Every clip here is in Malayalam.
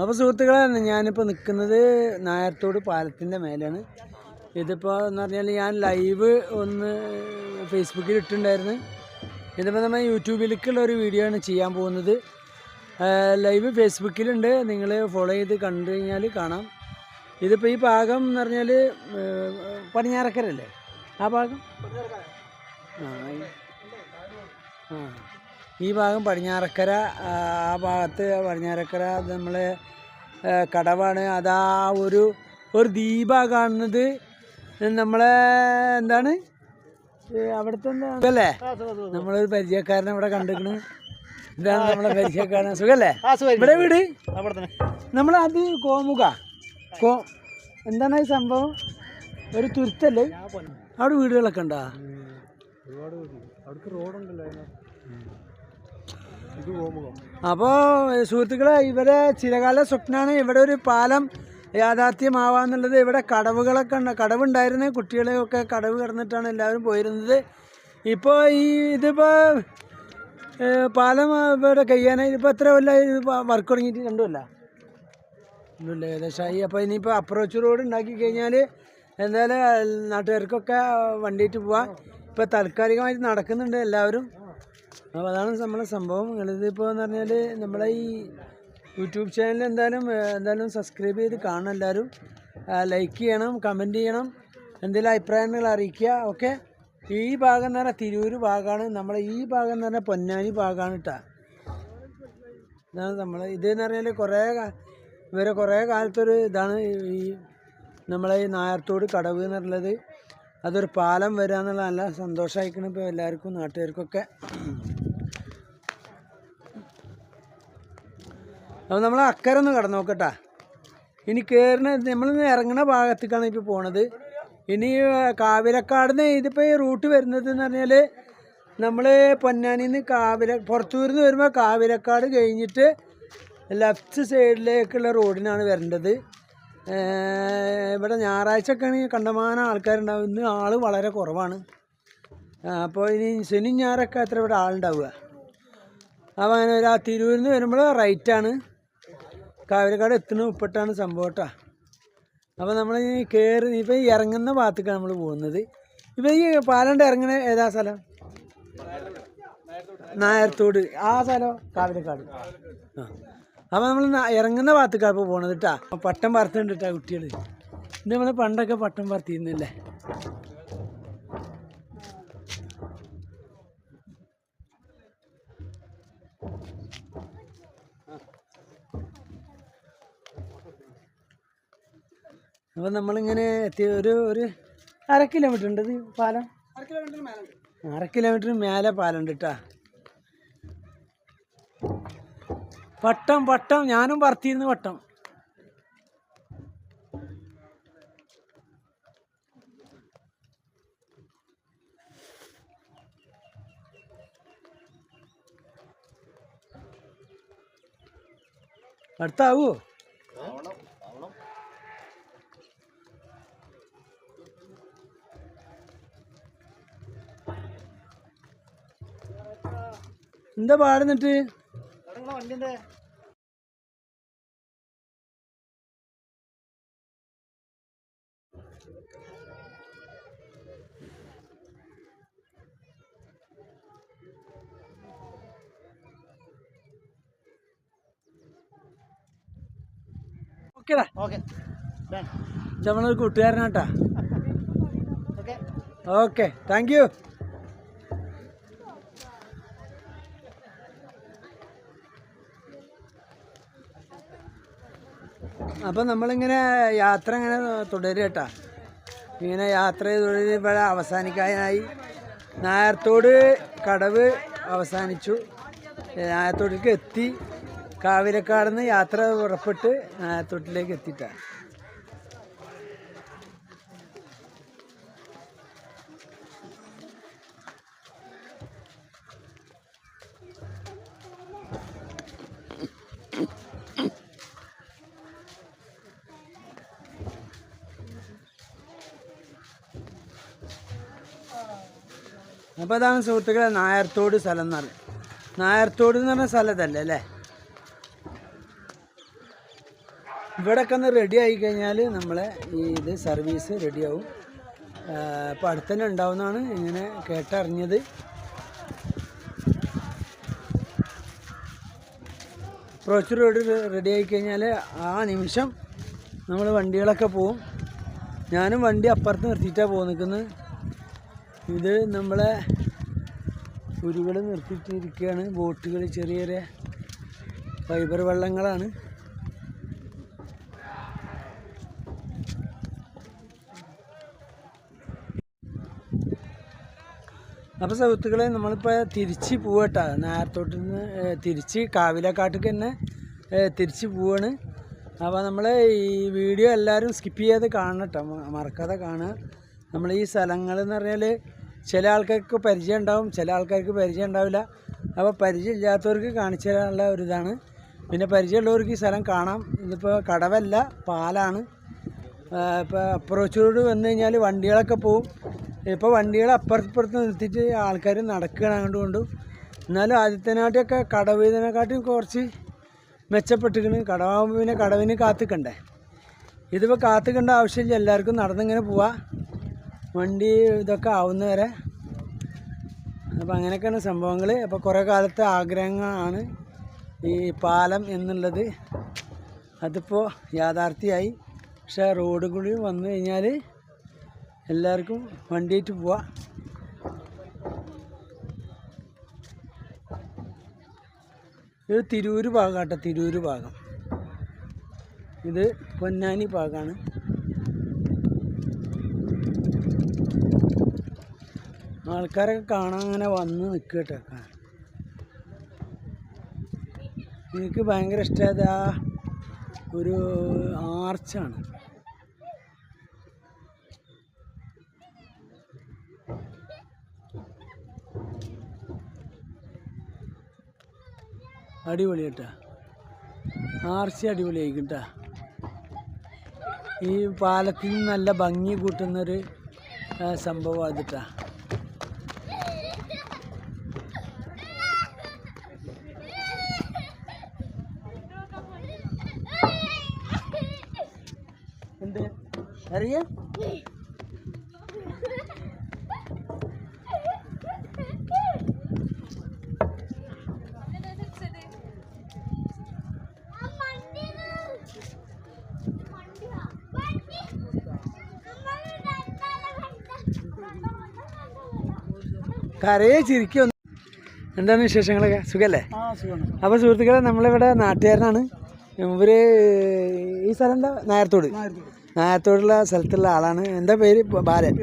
അപ്പോൾ സുഹൃത്തുക്കളെ ഞാനിപ്പോൾ നിൽക്കുന്നത് നായർത്തോട് പാലത്തിന്റെ മേലാണ് ഇതിപ്പോൾ എന്ന് പറഞ്ഞാൽ ഞാൻ ലൈവ് ഒന്ന് ഫേസ്ബുക്കിൽ ഇട്ടിട്ടുണ്ടായിരുന്നു ഇതിപ്പോൾ നമ്മൾ യൂട്യൂബിലേക്കുള്ള ഒരു വീഡിയോ ആണ് ചെയ്യാൻ പോകുന്നത്. ലൈവ് ഫേസ്ബുക്കിലുണ്ട് നിങ്ങൾ ഫോളോ ചെയ്ത് കണ്ടു കഴിഞ്ഞാൽ കാണാം. ഇതിപ്പോൾ ഈ ഭാഗം എന്ന് പറഞ്ഞാൽ പടിഞ്ഞാറക്കരല്ലേ? ആ ഭാഗം? ആ ആ. ഈ ഭാഗം പടിഞ്ഞാറക്കര ആ ഭാഗത്ത് പടിഞ്ഞാറക്കര നമ്മൾ കടവാണ്. അതാ ഒരു ഒരു ദീപ കാണുന്നത് നമ്മളെ എന്താണ്? അവിടുത്തെ സുഖല്ലേ? നമ്മളൊരു പരിചയക്കാരനെ ഇവിടെ കണ്ടിരിക്കണ്. ഇതാണ് നമ്മളെ പരിചയക്കാരൻ സുഖല്ലേ? ഇവിടെ വീട്? നമ്മൾ അത് കോമുക. കോ എന്താണ് ഈ സംഭവം? ഒരു തുരുത്തല്ലേ അവിടെ വീടുകളൊക്കെ ഉണ്ടാ? ഒരുപാട് റോഡുണ്ടല്ലോ അപ്പോൾ സുഹൃത്തുക്കളെ ഇവരെ ചിരകാല സ്വപ്നമാണ് ഇവിടെ ഒരു പാലം യാഥാർത്ഥ്യമാവാന്നുള്ളത് ഇവിടെ കടവുകളൊക്കെ ഉണ്ട്. കടവുണ്ടായിരുന്ന കുട്ടികളെയൊക്കെ കടവ് കിടന്നിട്ടാണ് എല്ലാവരും പോയിരുന്നത്. ഇപ്പോൾ ഈ ഇതിപ്പോൾ പാലം ഇവിടെ കഴിയാനായി ഇപ്പോൾ എത്ര വല്ല വർക്ക് തുടങ്ങിയിട്ട്? രണ്ടു കൊല്ല? ഒന്നുമില്ല ഏകദേശമായി. അപ്പോൾ ഇനിയിപ്പോൾ അപ്രോച്ച് റോഡ് ഉണ്ടാക്കി കഴിഞ്ഞാൽ എന്തായാലും നാട്ടുകാർക്കൊക്കെ വണ്ടിയിട്ട് പോവാം. ഇപ്പോൾ താൽക്കാലികമായിട്ട് നടക്കുന്നുണ്ട് എല്ലാവരും. അപ്പോൾ അതാണ് നമ്മളെ സംഭവം. ഇതിപ്പോൾ എന്ന് പറഞ്ഞാൽ നമ്മളെ ഈ യൂട്യൂബ് ചാനൽ എന്തായാലും എന്തായാലും സബ്സ്ക്രൈബ് ചെയ്ത് കാണണം എല്ലാവരും ലൈക്ക് ചെയ്യണം കമന്റ് ചെയ്യണം. എന്തെങ്കിലും അഭിപ്രായങ്ങൾ അറിയിക്കുക ഓക്കെ ഈ ഭാഗം എന്ന് പറഞ്ഞാൽ തിരൂർ ഭാഗമാണ്. നമ്മളെ ഈ ഭാഗം എന്ന് പറഞ്ഞാൽ പൊന്നാനി ഭാഗമാണ് കേട്ടോ ഇതാണ് നമ്മൾ ഇതെന്ന് പറഞ്ഞാൽ കുറേ ഇവരെ കുറേ കാലത്തൊരു ഇതാണ് ഈ നമ്മളെ ഈ നായർത്തോട് കടവ് എന്നുള്ളത് അതൊരു പാലം വരിക എന്നുള്ള നല്ല സന്തോഷമായിരിക്കണം ഇപ്പോൾ എല്ലാവർക്കും നാട്ടുകാർക്കൊക്കെ. അപ്പോൾ നമ്മൾ അക്കരെ ഒന്ന് കടന്നു നോക്കട്ടാ. ഇനി കയറുന്ന നമ്മളിന്ന് ഇറങ്ങുന്ന ഭാഗത്തേക്കാണ് ഇപ്പോൾ പോണത്. ഇനി കാവിലക്കാട് നിന്ന് ഇതിപ്പോൾ ഈ റൂട്ട് വരുന്നത് എന്ന് പറഞ്ഞാൽ നമ്മൾ പൊന്നാനിൽ നിന്ന് കാവില പുറത്തൂരിൽ വരുമ്പോൾ കാവിലക്കാട് കഴിഞ്ഞിട്ട് ലെഫ്റ്റ് സൈഡിലേക്കുള്ള റോഡിനാണ് വരേണ്ടത്. ഇവിടെ ഞായറാഴ്ച ഒക്കെ ആണെങ്കിൽ കണ്ടമാനം ആൾക്കാരുണ്ടാവും ഇന്ന് ആൾ വളരെ കുറവാണ്. അപ്പോൾ ഇനി ശനി ഞായറൊക്കെ അത്ര ഇവിടെ ആളുണ്ടാവുക. അപ്പോൾ അങ്ങനെ ഒരു ആ തിരൂരിൽ നിന്ന് വരുമ്പോൾ റൈറ്റാണ്. കാവിലക്കാട് എത്തുന്ന ഉപ്പിട്ടാണ് സംഭവം കേട്ടോ. അപ്പോൾ നമ്മൾ ഈ കയറി ഇപ്പോൾ ഇറങ്ങുന്ന ഭാഗത്തേക്കാണ് നമ്മൾ പോകുന്നത്. ഇപ്പോൾ ഈ പാലണ്ട് ഇറങ്ങണ ഏതാ സ്ഥലം? നായർത്തോട്. ആ സ്ഥലം കാവിലക്കാട് ആ. അപ്പോൾ നമ്മൾ ഇറങ്ങുന്ന ഭാഗത്തേക്കാണ് ഇപ്പോൾ പോണത് കേട്ടാ പട്ടം പറത്തുണ്ട് കേട്ടാ കുട്ടികൾ ഇത് നമ്മൾ പണ്ടൊക്കെ പട്ടം പറത്തിയിരുന്നില്ലേ? അപ്പൊ നമ്മളിങ്ങനെ എത്തിയ ഒരു ഒരു അര കിലോമീറ്റർ ഉണ്ട് ഇത് പാലം. അര കിലോമീറ്റർ മേലെ പാലം ഉണ്ട് കേട്ടാ പട്ടം വട്ടം. ഞാനും പറത്തിയിരുന്നു പട്ടം അടുത്താവോ. എന്താ പാടുന്നിട്ട് വണ്ടിന്റെ ഓക്കേടാ ഓക്കെ നമ്മളൊരു കൂട്ടുകാരനാട്ടാ. ഓക്കെ താങ്ക് യു അപ്പം നമ്മളിങ്ങനെ യാത്ര ഇങ്ങനെ തുടരുക കേട്ടാ. ഇങ്ങനെ യാത്ര ഇവിടെ അവസാനിക്കാനായി. നായർത്തോട് കടവ് അവസാനിച്ചു. നായർത്തോട്ടിലേക്ക് എത്തി. കാവിലക്കാട് നിന്ന് യാത്ര പുറപ്പെട്ട് നായർത്തോട്ടിലേക്ക് എത്തിയിട്ടാണ്. അപ്പോൾ അതാണ് സുഹൃത്തുക്കളെ നായർത്തോട് സ്ഥലം എന്ന് പറയും. നായർത്തോട് എന്ന് പറഞ്ഞ സ്ഥലത്തല്ലേ അല്ലേ? ഇവിടെയൊക്കെ ഒന്ന് റെഡി ആയി കഴിഞ്ഞാൽ നമ്മളെ ഈ ഇത് സർവീസ് റെഡിയാവും അപ്പോൾ അടുത്തന്നെ ഉണ്ടാവുന്നതാണ് ഇങ്ങനെ കേട്ടറിഞ്ഞത്. അപ്രോച്ച് റോഡ് റെഡി ആയി കഴിഞ്ഞാൽ ആ നിമിഷം നമ്മൾ വണ്ടികളൊക്കെ പോവും. ഞാനും വണ്ടി അപ്പുറത്ത് നിർത്തിയിട്ടാണ് പോകുന്നത് ഇത് നമ്മളെ ഉരുകൾ നിർത്തിയിട്ടിരിക്കുകയാണ്. ബോട്ടുകൾ ചെറിയ ചെറിയ ഫൈബർ വള്ളങ്ങളാണ്. അപ്പോൾ സുഹൃത്തുക്കളെ നമ്മളിപ്പോൾ തിരിച്ച് പോവട്ടോ. നേരത്തോട്ട് നിന്ന് തിരിച്ച് കാവിലക്കാട്ടിക്ക് തന്നെ തിരിച്ച് പോവാണ്. അപ്പോൾ നമ്മൾ ഈ വീഡിയോ എല്ലാവരും സ്കിപ്പ് ചെയ്യാതെ കാണണം മറക്കാതെ കാണുക. നമ്മൾ ഈ സ്ഥലങ്ങൾ എന്ന് പറഞ്ഞാൽ ചില ആൾക്കാർക്ക് പരിചയം ഉണ്ടാവും ചില ആൾക്കാർക്ക് പരിചയം ഉണ്ടാവില്ല. അപ്പോൾ പരിചയം ഇല്ലാത്തവർക്ക് കാണിച്ചു തരാനുള്ള ഒരു ഇതാണ്. പിന്നെ പരിചയമുള്ളവർക്ക് ഈ സ്ഥലം കാണാം. ഇതിപ്പോൾ കടവല്ല പാലാണ്. ഇപ്പോൾ അപ്രോച്ച് റോഡ് വന്നു കഴിഞ്ഞാൽ വണ്ടികളൊക്കെ പോവും. ഇപ്പോൾ വണ്ടികൾ അപ്പുറത്തിപ്പുറത്ത് നിർത്തിയിട്ട് ആൾക്കാർ നടക്കുകയാണ് അങ്ങോട്ട് കൊണ്ടു എന്നാലും ആദ്യത്തേനാട്ടിയൊക്കെ കടവ് ഇതിനെക്കാട്ടിയും കുറച്ച് മെച്ചപ്പെട്ടിരിക്കുന്നു. കടവാകുമ്പോൾ പിന്നെ കടവിന് കാത്തിക്കണ്ടേ? ഇതിപ്പോൾ കാത്തിക്കേണ്ട ആവശ്യമില്ല. എല്ലാവർക്കും നടന്നിങ്ങനെ പോവാം. വണ്ടി ഇതൊക്കെ ആവുന്ന വരെ അപ്പോൾ അങ്ങനെയൊക്കെയാണ് സംഭവങ്ങൾ അപ്പോൾ കുറേ കാലത്തെ ആഗ്രഹങ്ങളാണ് ഈ പാലം എന്നുള്ളത്. അതിപ്പോൾ യാഥാർത്ഥ്യമായി. പക്ഷേ റോഡ് കൂടി വന്നു കഴിഞ്ഞാൽ എല്ലാവർക്കും വണ്ടിയിട്ട് പോവാം. ഇത് തിരൂര് കേട്ടോ തിരൂര് ഭാഗം. ഇത് പൊന്നാനി ഭാഗമാണ് ആൾക്കാരൊക്കെ കാണാൻ അങ്ങനെ വന്ന് നിൽക്കട്ടെ കേട്ടോ എനിക്ക് ഭയങ്കര ഇഷ്ടമായത് ആ ഒരു ആർച്ചാണ്. അടിപൊളി കേട്ടാ ആർച്ച അടിപൊളിയായിരിക്കും കേട്ടാ ഈ പാലത്തിൽ നല്ല ഭംഗി കൂട്ടുന്നൊരു സംഭവം അതിട്ടാ എന്ത് അറിയാം കരയെ ചിരിക്കും. എന്താണ് വിശേഷങ്ങളൊക്കെ? സുഖല്ലേ? അപ്പോൾ സുഹൃത്തുക്കളെ നമ്മളിവിടെ നാട്ടുകാരനാണ്. ഇവർ ഈ സ്ഥലം എന്താ? നായർത്തോട്. നായർത്തോടുള്ള സ്ഥലത്തുള്ള ആളാണ്. എന്താ പേര്? ബാലൻ.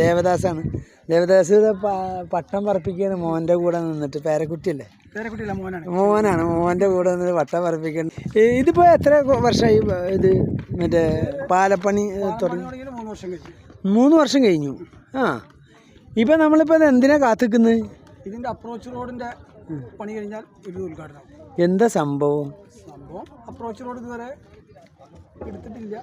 ദേവദാസാണ്. ദേവദാസ് പട്ടം പറപ്പിക്കുകയാണ് മോന്റെ കൂടെ നിന്നിട്ട് പേരക്കുട്ടിയല്ലേ? മോനാണ്. മോന്റെ കൂടെ നിന്നിട്ട് പട്ടം പറപ്പിക്കുന്നത് ഇതിപ്പോൾ എത്ര വർഷമായി ഇത് മറ്റേ പാലപ്പണി തുടങ്ങി? മൂന്ന് വർഷം കഴിഞ്ഞു. ആ. ഇപ്പം നമ്മളിപ്പോൾ ഇത് എന്തിനാ കാത്തിക്കുന്നത് ഇതിന്റെ അപ്രോച്ച് റോഡിന്റെ പണി കഴിഞ്ഞാൽ ഇത് ഉദ്ഘാടനം എന്താ സംഭവം? സംഭവം അപ്രോച്ച് റോഡ് ഇതുവരെ എടുത്തിട്ടില്ല.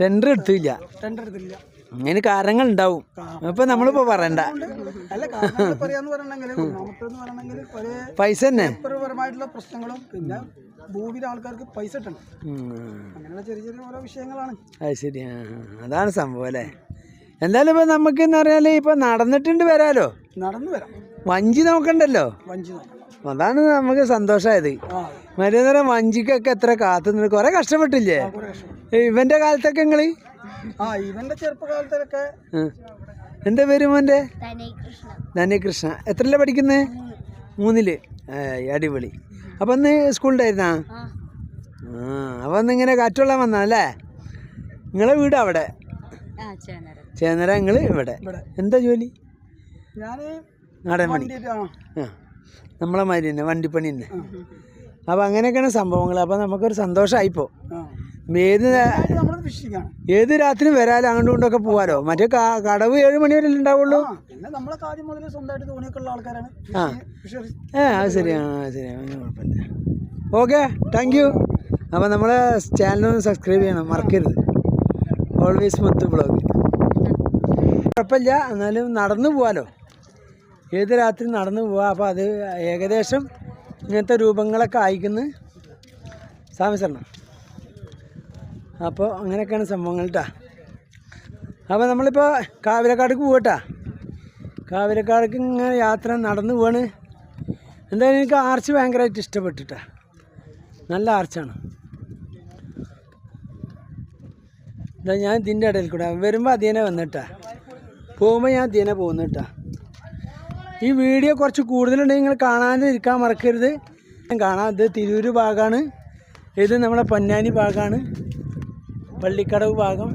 ടെൻഡർ എടുത്തില്ല. ടെൻഡർ എടുത്തില്ല. അതിന് കാരണങ്ങൾ ഉണ്ടാവും അപ്പൊ നമ്മളിപ്പോ പറയണ്ട. പൈസ തന്നെ. പ്രശ്നങ്ങളും പിന്നെ ഭൂമിയിലെ ആൾക്കാർക്ക് പൈസ കിട്ടണം. അങ്ങനെയുള്ള ചെറിയ ചെറിയ ഓരോ വിഷയങ്ങളാണ്. അത് ശരി. അതാണ് സംഭവം അല്ലേ? എന്തായാലും ഇപ്പൊ നമുക്ക് എന്ന് പറഞ്ഞാൽ ഇപ്പൊ നടന്നിട്ടുണ്ട് വരാലോ? നടന്നു വരാം. വഞ്ചി നോക്കണ്ടല്ലോ? വഞ്ചി അതാണ് നമുക്ക് സന്തോഷമായത്. മറ്റേ വഞ്ചിക്കൊക്കെ എത്ര കാത്തു നിന്ന്. കുറേ കഷ്ടപ്പെട്ടില്ലേ? ഇവന്റെ കാലത്തൊക്കെ നിങ്ങൾ ആ ഇവന്റെ ചെറുപ്പകാലത്തൊക്കെ. എന്താ പേര് മോന്റെ? ധന്യകൃഷ്ണ എത്രല്ല പഠിക്കുന്നത് മൂന്നിൽ. അടിപൊളി. അപ്പൊ ഇന്ന് സ്കൂളിലായിരുന്നാ? ആ. അപ്പൊ ഇന്ന് ഇങ്ങനെ കാറ്റുകൊള്ളാൻ വന്നല്ലേ നിങ്ങളെ വീട് അവിടെ? ചേന്നര നിങ്ങൾ ഇവിടെ. ഇവിടെ. എന്താ ജോലി? ഞാൻ നാടൻ പണി ആ. നമ്മളെ മാതിരി തന്നെ വണ്ടിപ്പണി തന്നെ. അപ്പോൾ അങ്ങനെയൊക്കെയാണ് സംഭവങ്ങൾ അപ്പോൾ നമുക്കൊരു സന്തോഷമായിപ്പോൾ ഏത് ഏത് രാത്രി വരാലോ അങ്ങോട്ടും കൊണ്ടൊക്കെ പോവാലോ? മറ്റേ കടവ് ഏഴ് മണി വരെ ഉണ്ടാവുള്ളൂ? ആ ഏ അത് കുഴപ്പമില്ല. ഓക്കെ താങ്ക് യു അപ്പോൾ നമ്മളെ ചാനലൊന്ന് സബ്സ്ക്രൈബ് ചെയ്യണം. മറക്കരുത്. ഓൾവേസ് മുത്ത് ബ്ലോഗ് കുഴപ്പമില്ല. എന്നാലും നടന്നു പോവാലോ. ഏത് രാത്രി നടന്നു പോവാ. അപ്പോൾ അത് ഏകദേശം ഇങ്ങനത്തെ രൂപങ്ങളൊക്കെ അയക്കുന്നു സാമിസരണം അപ്പോൾ അങ്ങനെയൊക്കെയാണ് സംഭവങ്ങൾ കേട്ടോ അപ്പോൾ നമ്മളിപ്പോൾ കാവിലക്കാടേക്ക് പോകട്ടാ കാവിലക്കാടേക്ക് ഇങ്ങനെ യാത്ര നടന്നു പോവാണ്. എന്തായാലും എനിക്ക് ആർച്ച് ഭയങ്കരമായിട്ട് ഇഷ്ടപ്പെട്ടിട്ടാ നല്ല ആർച്ചാണ്. എന്താ ഞാൻ ഇതിന്റെ ഇടയിൽ കൂടെ വരുമ്പോൾ അതിനെ വന്നിട്ടാ പോകുമ്പോൾ ഞാൻ അതിനെ പോകുന്നിട്ടാ ഈ വീഡിയോ കുറച്ച് കൂടുതലുണ്ടെങ്കിൽ നിങ്ങൾ കാണാതിരിക്കാൻ മറക്കരുത്. കാണാം. ഇത് തിരൂർ ഭാഗമാണ് ഇത് നമ്മുടെ പൊന്നാനി ഭാഗമാണ് പള്ളിക്കടവ് ഭാഗം.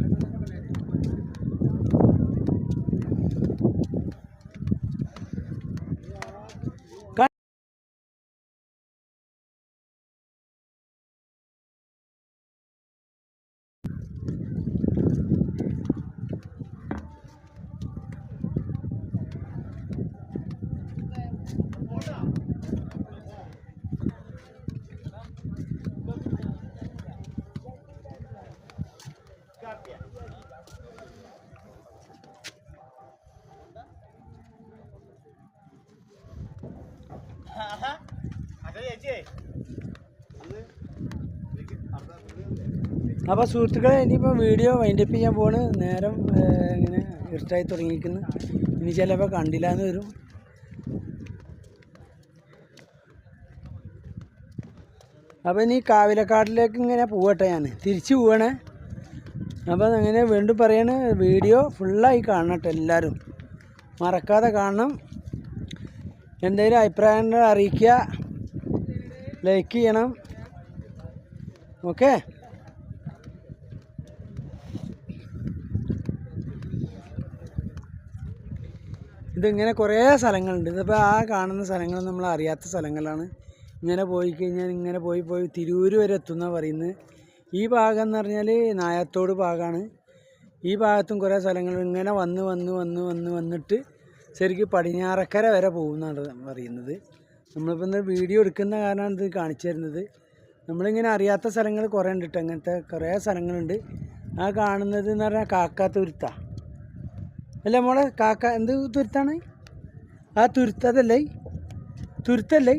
അപ്പോൾ സുഹൃത്തുക്കളെ ഇനിയിപ്പോൾ വീഡിയോ വൈൻഡപ്പ് ചെയ്യാൻ പോണ് നേരം ഇങ്ങനെ ഇഷ്ടമായി തുടങ്ങിയിരിക്കുന്നു. ഇനി ചിലപ്പോൾ കണ്ടില്ല എന്ന് വരും. അപ്പോൾ ഇനി കാവിലക്കാട്ടിലേക്ക് ഇങ്ങനെ പോവട്ടെ ഞാൻ തിരിച്ചു പോവണേ. അപ്പോൾ അങ്ങനെ വീണ്ടും പറയണേ വീഡിയോ ഫുള്ളായി കാണട്ടെ എല്ലാവരും മറക്കാതെ കാണണം. എന്തെങ്കിലും അഭിപ്രായങ്ങൾ അറിയിക്കുക. ലൈക്ക് ചെയ്യണം. ഓക്കെ ഇതിങ്ങനെ കുറേ സ്ഥലങ്ങളുണ്ട്. ഇതിപ്പോൾ ആ കാണുന്ന സ്ഥലങ്ങൾ നമ്മൾ അറിയാത്ത സ്ഥലങ്ങളാണ്. ഇങ്ങനെ പോയി കഴിഞ്ഞാൽ ഇങ്ങനെ പോയി പോയി തിരൂര് വരെ എത്തുന്ന പറയുന്നത്. ഈ ഭാഗം എന്ന് പറഞ്ഞാൽ നായത്തോട് ഭാഗമാണ്. ഈ ഭാഗത്തും കുറേ സ്ഥലങ്ങൾ ഇങ്ങനെ വന്ന് വന്ന് വന്ന് വന്ന് വന്നിട്ട് ശരിക്കും പടിഞ്ഞാറക്കര വരെ പോകുന്നതാണ് പറയുന്നത്. നമ്മളിപ്പോൾ ഇന്ന് വീഡിയോ എടുക്കുന്ന കാരണമാണ് ഇത് കാണിച്ചു തരുന്നത്. നമ്മളിങ്ങനെ അറിയാത്ത സ്ഥലങ്ങൾ കുറേ ഉണ്ട് കേട്ടോ അങ്ങനത്തെ കുറേ സ്ഥലങ്ങളുണ്ട്. ആ കാണുന്നത് എന്ന് പറഞ്ഞാൽ കാക്കാത്തുരുത്താണ് അല്ല മോളെ? കാക്ക എന്ത് തുരുത്താണ്? ആ തുരുത്തതല്ലേ? തുരുത്തല്ലേ?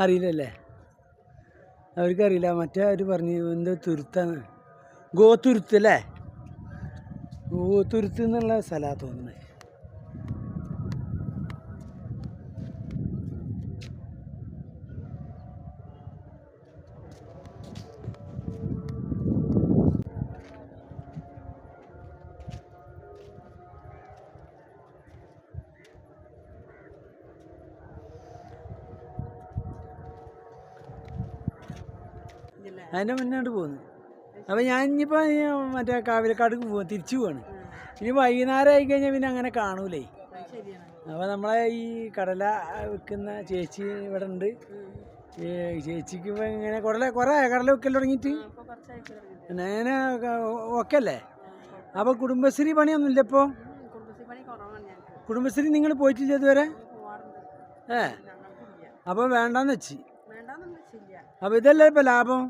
അറിയില്ലല്ലേ? അവർക്കറിയില്ല. മറ്റേ അവർ പറഞ്ഞു എന്ത് തുരുത്താണ്? ഗോതുരുത്ത് അല്ലേ? ഗോതുരുത്ത് എന്നുള്ള സ്ഥലമാണ് തോന്നുന്നത്. അതിന്റെ മുന്നോട്ട് പോകുന്നു. അപ്പോൾ ഞാൻ ഇനിയിപ്പോൾ മറ്റേ കാവിലക്കാട് പോകും തിരിച്ചു പോവാണ്. ഇനി വൈകുന്നേരം ആയി കഴിഞ്ഞാൽ പിന്നെ അങ്ങനെ കാണൂലേ. അപ്പോൾ നമ്മളെ ഈ കടല വിൽക്കുന്ന ചേച്ചി ഇവിടെ ഉണ്ട്. ചേച്ചിക്ക് ഇപ്പൊ ഇങ്ങനെ കുറേ കുറേ കടല വിൽക്കൽ തുടങ്ങിയിട്ട്. ഞാൻ ഓക്കെ അല്ലേ? അപ്പോൾ കുടുംബശ്രീ പണിയൊന്നുമില്ല ഇപ്പോൾ കുടുംബശ്രീ നിങ്ങൾ പോയിട്ടില്ല ഇതുവരെ? ഏ അപ്പോൾ വേണ്ടാന്ന് വെച്ച്. അപ്പോൾ ഇതല്ലേ ഇപ്പോൾ ലാഭം?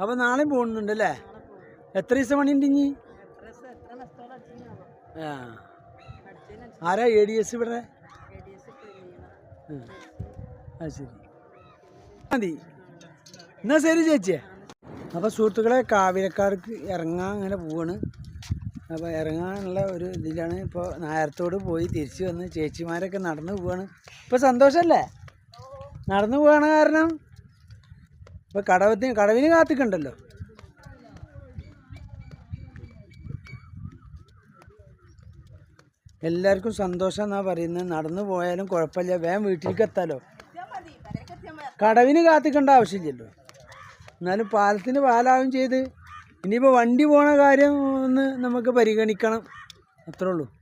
അപ്പോൾ നാളെയും പോകുന്നുണ്ട് അല്ലേ എത്ര ദിവസം പണിയുണ്ട് ഇനി? ആരാ എ ഡി എസ് ഇവിടെ? ശരി. മതി. എന്നാ ശരി ചേച്ചിയെ. അപ്പോൾ സുഹൃത്തുക്കളെ കാവിലക്കാർക്ക് ഇറങ്ങാൻ അങ്ങനെ പോവാണ്. അപ്പോൾ ഇറങ്ങാനുള്ള ഒരു ഇതിലാണ് ഇപ്പോൾ നായരത്തോട് പോയി തിരിച്ചു വന്ന് ചേച്ചിമാരൊക്കെ നടന്നു പോവാണ്. ഇപ്പോൾ സന്തോഷമല്ലേ നടന്നു പോവാണ് കാരണം? ഇപ്പോൾ കടവത്തിന് കടവിന് കാത്തിക്കണ്ടല്ലോ. എല്ലാവർക്കും സന്തോഷം എന്നാ പറയുന്നത്. നടന്നു പോയാലും കുഴപ്പമില്ല. വേഗം വീട്ടിലേക്ക് എത്താലോ. കടവിന് കാത്തിക്കേണ്ട ആവശ്യമില്ലല്ലോ. എന്നാലും പാലത്തിന് പാലാവും ചെയ്ത്. ഇനിയിപ്പോൾ വണ്ടി പോണ കാര്യം ഒന്ന് നമുക്ക് പരിഗണിക്കണം. അത്രേ ഉള്ളൂ.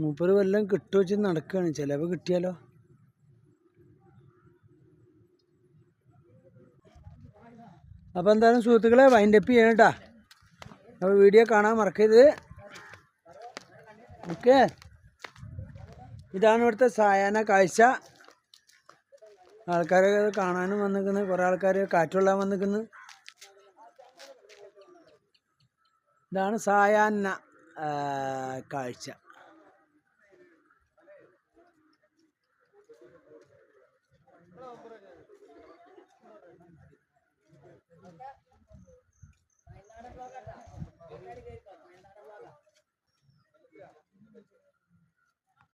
മൂപ്പര് വല്ലതും കിട്ടുമോ വെച്ച് നടക്കുകയാണ് ചിലവ് കിട്ടിയാലോ? അപ്പോൾ എന്തായാലും സുഹൃത്തുക്കളെ വൈൻഡപ്പ് ചെയ്യണം അപ്പൊ വീഡിയോ കാണാൻ മറക്കരുത്. ഓക്കെ? ഇതാണ് ഇവിടുത്തെ സായാഹ്ന കാഴ്ച. ആൾക്കാരൊക്കെ ഇത് കാണാനും വന്നിരിക്കുന്നത് കുറേ ആൾക്കാർ കാറ്റുകൊള്ളാൻ വന്നിരിക്കുന്നു. ഇതാണ് സായാഹ്ന കാഴ്ച.